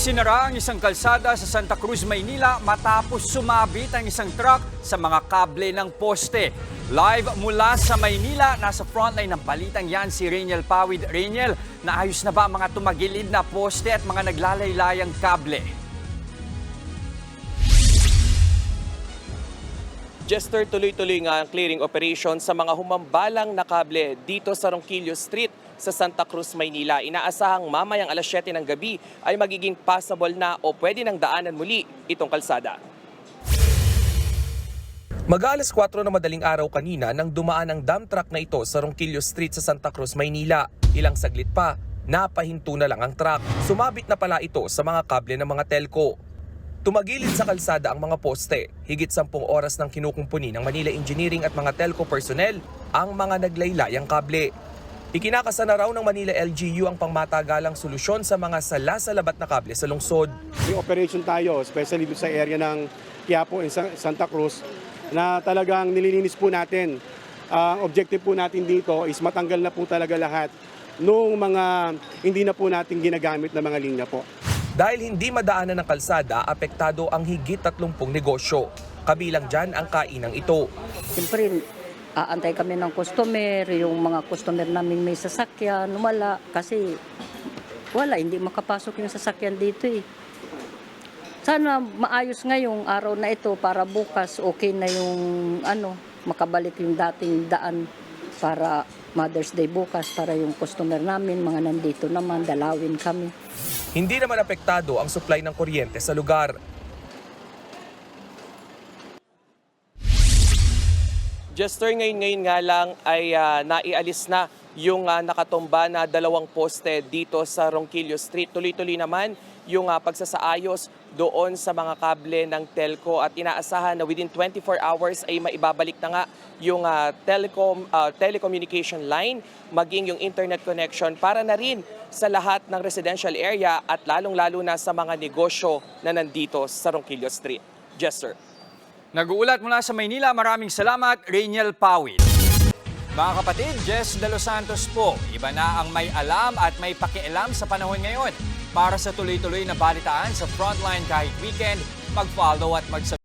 Isinara ang isang kalsada sa Santa Cruz, Maynila matapos sumabit ang isang truck sa mga kable ng poste. Live mula sa Maynila, nasa frontline ng balitang yan si Rainiel Pawid. Rainiel, naayos na ba ang mga tumagilid na poste at mga naglalaylayang kable? Jester, tuloy-tuloy nga ang clearing operation sa mga humambalang na kable dito sa Ronquillo Street sa Santa Cruz, Maynila. Inaasahang mamayang alas 7 ng gabi ay magiging passable na o pwede nang daanan muli itong kalsada. Mag-alas 4 na madaling araw kanina nang dumaan ang dump truck na ito sa Ronquillo Street sa Santa Cruz, Maynila. Ilang saglit pa, napahinto na lang ang truck. Sumabit na pala ito sa mga kable ng mga telco. Tumagilid sa kalsada ang mga poste. Higit sampung oras ng kinukumpuni ng Manila Engineering at mga telco personnel ang mga naglaylayang kable. Ikinakasa na raw ng Manila LGU ang pangmatagalang solusyon sa mga sala-salabat na kable sa lungsod. May operation tayo, especially sa area ng Quiapo and Sa- Santa Cruz, na talagang nililinis po natin. Ang objective po natin dito is matanggal na po talaga lahat nung mga hindi na po natin ginagamit na mga linya po. Dahil hindi madaanan ng kalsada, apektado ang higit 30 negosyo. Kabilang dyan ang kainang ito. Siyempre, aantay kami ng customer, yung mga customer namin may sasakyan, wala. Kasi wala, hindi makapasok yung sasakyan dito eh. Sana maayos ngayong araw na ito para bukas okay na yung ano, makabalik yung dating daan para Mother's Day bukas para yung customer namin, mga nandito naman, dalawin kami. Hindi naman apektado ang supply ng kuryente sa lugar. Jester, ngayon-ngayon nga lang ay ah, naialis na yung ah, nakatumba na dalawang poste dito sa Ronquillo Street. Tuloy-tuloy naman yung ah, pagsasaayos doon sa mga kable ng telco at inaasahan na within 24 hours ay maibabalik na nga yung ah, telecom, ah, telecommunication line maging yung internet connection para na rin sa lahat ng residential area at lalong-lalo na sa mga negosyo na nandito sa Ronquillo Street. Jester. Nag-uulat mula sa Maynila, maraming salamat, Rainiel Pawid. Mga kapatid, Jess De Los Santos po. Iba na ang may alam at may pakialam sa panahon ngayon. Para sa tuloy-tuloy na balitaan sa Frontline kahit weekend, mag-follow at mag